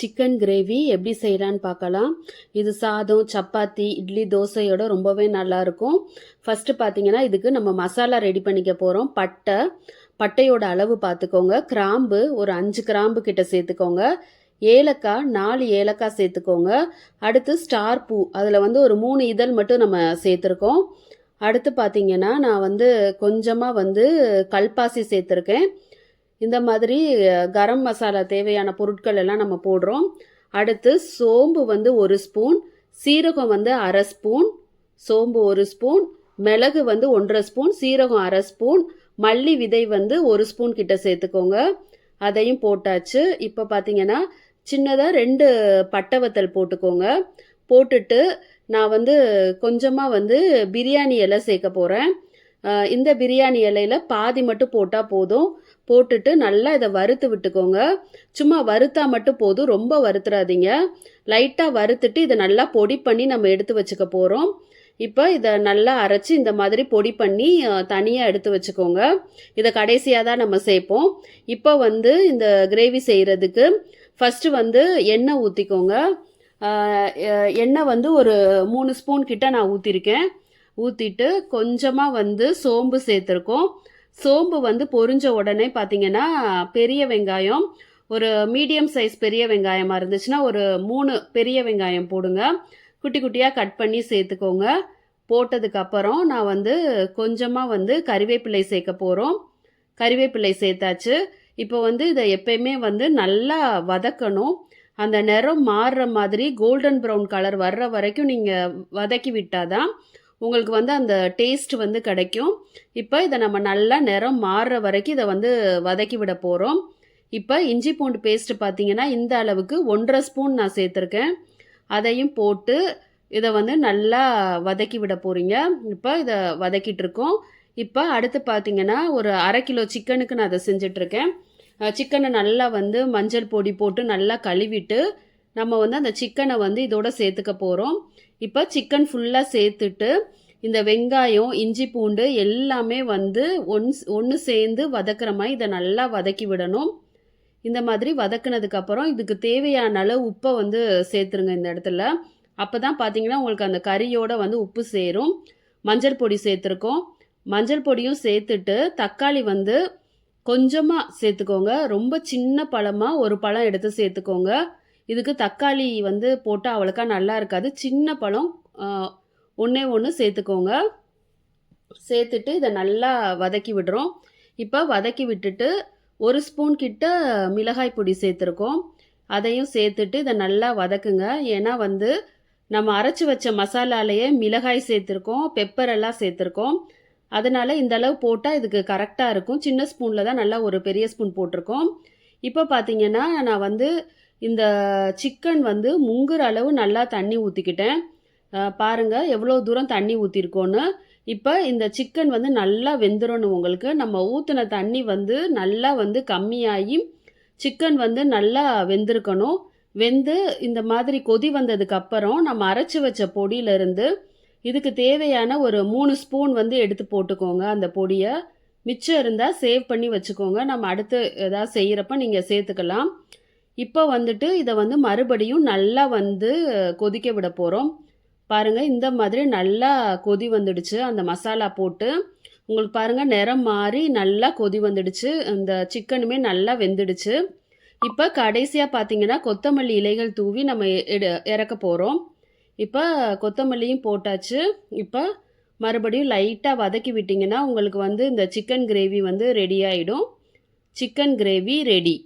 Chicken gravy எப்படி செய்யலான்னு பார்க்கலாம். இது சாதம் சப்பாத்தி இட்லி தோசையோட ரொம்பவே நல்லாயிருக்கும் ஃபஸ்ட்டு பார்த்தீங்கன்னா இதுக்கு நம்ம மசாலா ரெடி பண்ணிக்க போகிறோம் பட்டை பட்டையோட அளவு பார்த்துக்கோங்க கிராம்பு ஒரு அஞ்சு கிராம்பு கிட்ட சேர்த்துக்கோங்க. ஏலக்காய் நாலு ஏலக்காய் சேர்த்துக்கோங்க. அடுத்து ஸ்டார் பூ அதில் வந்து ஒரு மூணு இதழ் மட்டும் நம்ம சேர்த்துருக்கோம். அடுத்து பார்த்தீங்கன்னா நான் வந்து கொஞ்சமாக வந்து கல்பாசி சேர்த்துருக்கேன். இந்த மாதிரி கரம் மசாலா தேவையான பொருட்கள் எல்லாம் நம்ம போடுறோம். அடுத்து சோம்பு வந்து ஒரு ஸ்பூன் சீரகம் வந்து அரை ஸ்பூன் சோம்பு ஒரு ஸ்பூன் மிளகு வந்து ஒன்றரை ஸ்பூன் சீரகம் அரை ஸ்பூன் மல்லி விதை வந்து ஒரு ஸ்பூன் கிட்ட சேர்த்துக்கோங்க. அதையும் போட்டாச்சு. இப்போ பார்த்தீங்கன்னா சின்னதாக ரெண்டு பட்டை வத்தல் போட்டுக்கோங்க. போட்டுட்டு நான் வந்து கொஞ்சமாக வந்து பிரியாணி இலை சேர்க்க போகிறேன் இந்த பிரியாணி இலையில பாதி மட்டும் போட்டால் போதும். போட்டுட்டு நல்லா இதை வறுத்து விட்டுக்கோங்க. சும்மா வறுத்தா மட்டும் போதும். ரொம்ப வறுத்துறாதீங்க. லைட்டாக வறுத்துட்டு இதை நல்லா பொடி பண்ணி நம்ம எடுத்து வச்சுக்க போகிறோம் இப்போ இதை நல்லா அரைச்சி இந்த மாதிரி பொடி பண்ணி தனியாக எடுத்து வச்சுக்கோங்க. இதை கடைசியாக தான் நம்ம சேர்ப்போம். இப்போ வந்து இந்த கிரேவி செய்கிறதுக்கு ஃபஸ்ட்டு வந்து எண்ணெய் ஊற்றிக்கோங்க எண்ணெய் வந்து ஒரு மூணு ஸ்பூன் கிட்ட நான் ஊற்றிருக்கேன் ஊற்றிட்டு கொஞ்சமாக வந்து சோம்பு சேர்த்துருக்கோம். சோம்பு வந்து பொரிஞ்ச உடனே பார்த்தீங்கன்னா பெரிய வெங்காயம் ஒரு மீடியம் சைஸ் பெரிய வெங்காயமாக இருந்துச்சுன்னா ஒரு மூணு பெரிய வெங்காயம் போடுங்க. குட்டி குட்டியாக கட் பண்ணி சேர்த்துக்கோங்க. போட்டதுக்கப்புறம் நான் வந்து கொஞ்சமாக வந்து கறிவேப்பிலை சேர்க்க போகிறோம் கறிவேப்பிலை சேர்த்தாச்சு. இப்போ வந்து இதை எப்பயுமே வந்து நல்லா வதக்கணும். அந்த நிறம் மாறுற மாதிரி கோல்டன் ப்ரௌன் கலர் வர்ற வரைக்கும் நீங்கள் வதக்கி விட்டாதான் உங்களுக்கு வந்து அந்த டேஸ்ட் வந்து கிடைக்கும். இப்போ இதை நம்ம நல்லா நிறம் மாறுற வரைக்கும் இதை வந்து வதக்கி விட போகிறோம் இப்போ இஞ்சி பூண்டு பேஸ்ட்டு பார்த்தீங்கன்னா இந்த அளவுக்கு ஒன்றரை ஸ்பூன் நான் சேர்த்துருக்கேன். அதையும் போட்டு இதை வந்து நல்லா வதக்கி விட போகிறீங்க இப்போ இதை வதக்கிட்டு இருக்கோம். இப்போ அடுத்து பார்த்தீங்கன்னா ஒரு அரை கிலோ சிக்கனுக்கு நான் அதை செஞ்சிட்ருக்கேன் சிக்கனை நல்லா வந்து மஞ்சள் பொடி போட்டு நல்லா கழுவிட்டு நம்ம வந்து அந்த சிக்கனை வந்து இதோட சேர்த்துக்க போகிறோம் இப்போ சிக்கன் ஃபுல்லாக சேர்த்துட்டு இந்த வெங்காயம் இஞ்சி பூண்டு எல்லாமே வந்து ஒன் ஒன்று சேர்ந்து வதக்குற மாதிரி இதை நல்லா வதக்கி விடணும். இந்த மாதிரி வதக்குனதுக்கப்புறம் இதுக்கு தேவையான அளவு உப்பை வந்து சேர்த்துருங்க இந்த இடத்துல. அப்போ தான் பார்த்தீங்கன்னா உங்களுக்கு அந்த கறியோட வந்து உப்பு சேரும். மஞ்சள் பொடி சேர்த்துருக்கோம். மஞ்சள் பொடியும் சேர்த்துட்டு தக்காளி வந்து கொஞ்சமாக சேர்த்துக்கோங்க. ரொம்ப சின்ன பழமாக ஒரு பழம் எடுத்து சேர்த்துக்கோங்க. இதுக்கு தக்காளி வந்து போட்டால் அவ்வளோக்கா நல்லா இருக்காது. சின்ன பழம் ஒன்றே ஒன்று சேர்த்துக்கோங்க. சேர்த்துட்டு இதை நல்லா வதக்கி விடுறோம். இப்போ வதக்கி விட்டுட்டு ஒரு ஸ்பூன் கிட்ட மிளகாய் பொடி சேர்த்துருக்கோம். அதையும் சேர்த்துட்டு இதை நல்லா வதக்குங்க. ஏன்னா வந்து நம்ம அரைச்சி வச்ச மசாலாலேயே மிளகாய் சேர்த்துருக்கோம் பெப்பர் எல்லாம் சேர்த்துருக்கோம். அதனால் இந்த அளவு போட்டால் இதுக்கு கரெக்டாக இருக்கும். சின்ன ஸ்பூனில் தான் நல்லா ஒரு பெரிய ஸ்பூன் போட்டிருக்கோம். இப்போ பார்த்தீங்கன்னா நான் வந்து இந்த சிக்கன் வந்து முங்குற அளவு நல்லா தண்ணி ஊற்றிக்கிட்டேன் பாருங்கள் எவ்வளோ தூரம் தண்ணி ஊற்றிருக்கோன்னு இப்போ இந்த சிக்கன் வந்து நல்லா வெந்துடணும் உங்களுக்கு. நம்ம ஊற்றின தண்ணி வந்து நல்லா வந்து கம்மியாகி சிக்கன் வந்து நல்லா வெந்திருக்கணும். வெந்து இந்த மாதிரி கொதி வந்ததுக்கு அப்புறம் நம்ம அரைச்சி வச்ச பொடியிலிருந்து இதுக்கு தேவையான ஒரு மூணு ஸ்பூன் வந்து எடுத்து போட்டுக்கோங்க அந்த பொடியை. மிச்சம் இருந்தால் சேவ் பண்ணி வச்சுக்கோங்க. நம்ம அடுத்து ஏதாவது செய்கிறப்ப நீங்கள் சேர்த்துக்கலாம். இப்போ வந்துட்டு இதை வந்து மறுபடியும் நல்லா வந்து கொதிக்க விட போகிறோம் பாருங்கள் இந்த மாதிரி நல்லா கொதி வந்துடுச்சு. அந்த மசாலா போட்டு உங்களுக்கு பாருங்கள் நிறம் மாறி நல்லா கொதி வந்துடுச்சு. அந்த சிக்கனுமே நல்லா வெந்துடுச்சு. இப்போ கடைசியாக பார்த்தீங்கன்னா கொத்தமல்லி இலைகள் தூவி நம்ம இறக்க போகிறோம் இப்போ கொத்தமல்லியும் போட்டாச்சு. இப்போ மறுபடியும் லைட்டாக வதக்கி விட்டிங்கன்னா உங்களுக்கு வந்து இந்த சிக்கன் கிரேவி வந்து ரெடி ஆகிடும் சிக்கன் கிரேவி ரெடி.